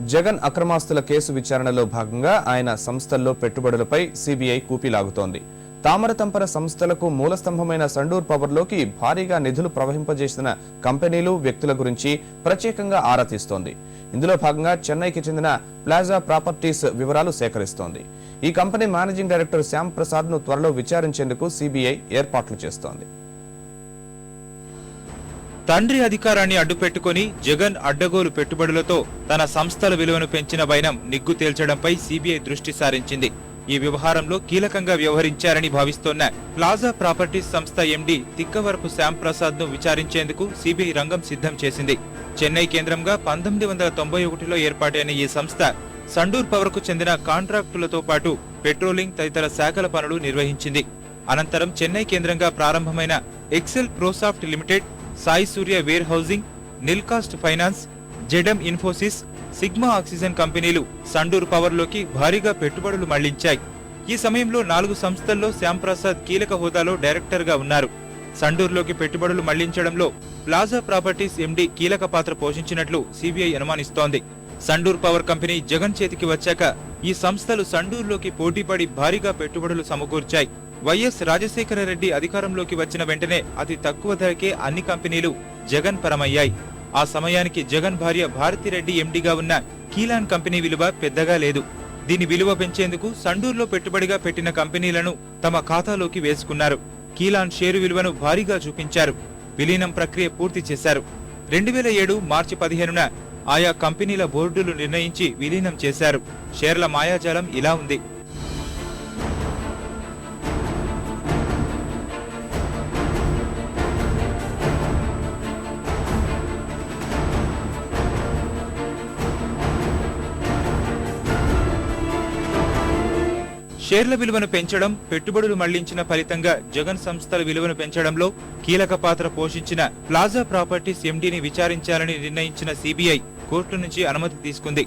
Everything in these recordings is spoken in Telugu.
జగన్ అక్రమాస్తుల కేసు విచారణలో భాగంగా ఆయన సంస్థల్లో పెట్టుబడులపై సిబిఐ కూపిలాగుతోంది. తామరతంపర సంస్థలకు మూలస్తంభమైన సండూర్ పవర్లోకి భారీగా నిధులు ప్రవహింపజేసిన కంపెనీలు వ్యక్తుల గురించి ప్రత్యేకంగా ఆరా తీస్తోంది. ఇందులో భాగంగా చెన్నైకి చెందిన ప్లాజా ప్రాపర్టీస్ వివరాలు సేకరిస్తోంది. ఈ కంపెనీ మేనేజింగ్ డైరెక్టర్ శ్యామ్ ప్రసాద్ను త్వరలో విచారించేందుకు సిబిఐ ఏర్పాట్లు చేస్తోంది. తండ్రి అధికారాన్ని అడ్డుపెట్టుకుని జగన్ అడ్డగోలు పెట్టుబడులతో తన సంస్థల విలువను పెంచిన వైనం నిగ్గు తేల్చడంపై సిబిఐ దృష్టి సారించింది. ఈ వ్యవహారంలో కీలకంగా వ్యవహరించారని భావిస్తోన్న ప్లాజా ప్రాపర్టీస్ సంస్థ ఎండీ తిక్కవరపు శ్యామ్ ప్రసాద్ను విచారించేందుకు సిబిఐ రంగం సిద్ధం చేసింది. చెన్నై కేంద్రంగా పంతొమ్మిది వందల తొంభై ఒకటిలో ఏర్పాటైన ఈ సంస్థ సండూర్ పవర్కు చెందిన కాంట్రాక్టులతో పాటు పెట్రోలింగ్ తదితర శాఖల పనులు నిర్వహించింది. అనంతరం చెన్నై కేంద్రంగా ప్రారంభమైన Excel Prosoft Limited Sai Surya warehousing నిల్కాస్ట్ finance జెడమ్ ఇన్ఫోసిస్ సిగ్మా ఆక్సిజన్ కంపెనీలు సండూర్ పవర్లోకి భారీగా పెట్టుబడులు మళ్ళించాయి. ఈ సమయంలో నాలుగు సంస్థల్లో శ్యాంప్రసాద్ కీలక హోదాలో డైరెక్టర్గా ఉన్నారు. సండూర్లోకి పెట్టుబడులు మళ్ళించడంలో ప్లాజా ప్రాపర్టీస్ ఎండీ కీలక పాత్ర పోషించినట్లు సిబిఐ అనుమానిస్తోంది. సండూర్ పవర్ కంపెనీ జగన్ చేతికి వచ్చాక ఈ సంస్థలు సండూర్లోకి పోటీపడి భారీగా పెట్టుబడులు సమకూర్చాయి. వైఎస్ రాజశేఖర రెడ్డి అధికారంలోకి వచ్చిన వెంటనే అతి తక్కువ ధరకే అన్ని కంపెనీలు జగన్ పరమయ్యాయి ఆ సమయానికి జగన్ భార్య భారతిరెడ్డి ఎండీగా ఉన్న కీలాన్ కంపెనీ విలువ పెద్దగా లేదు. దీని విలువ పెంచేందుకు సండూర్లో పెట్టుబడిగా పెట్టిన కంపెనీలను తమ ఖాతాలోకి వేసుకున్నారు. కీలాన్ షేరు విలువను భారీగా చూపించారు. విలీనం ప్రక్రియ పూర్తి చేశారు. రెండు వేల ఏడు మార్చి పదిహేనున ఆయా కంపెనీల బోర్డులు నిర్ణయించి విలీనం చేశారు. షేర్ల మాయాజాలం ఇలా ఉంది. షేర్ల విలువను పెంచడం పెట్టుబడులు మళ్ళించిన ఫలితంగా జగన్ సంస్థల విలువను పెంచడంలో కీలక పాత్ర పోషించిన ప్లాజా ప్రాపర్టీస్ ఎండీని విచారించాలని నిర్ణయించిన సిబిఐ కోర్టు నుంచి అనుమతి తీసుకుంది.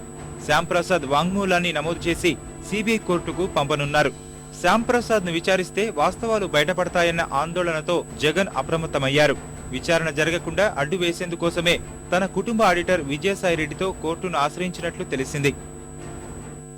శ్యాంప్రసాద్ వాంగ్మూలాన్ని నమోదు చేసి సిబిఐ కోర్టుకు పంపనున్నారు. శ్యాంప్రసాద్ను విచారిస్తే వాస్తవాలు బయటపడతాయన్న ఆందోళనతో జగన్ అప్రమత్తమయ్యారు. విచారణ జరగకుండా అడ్డు వేసేందుకోసమే తన కుటుంబ ఆడిటర్ విజయసాయిరెడ్డితో కోర్టును ఆశ్రయించినట్లు తెలిసింది.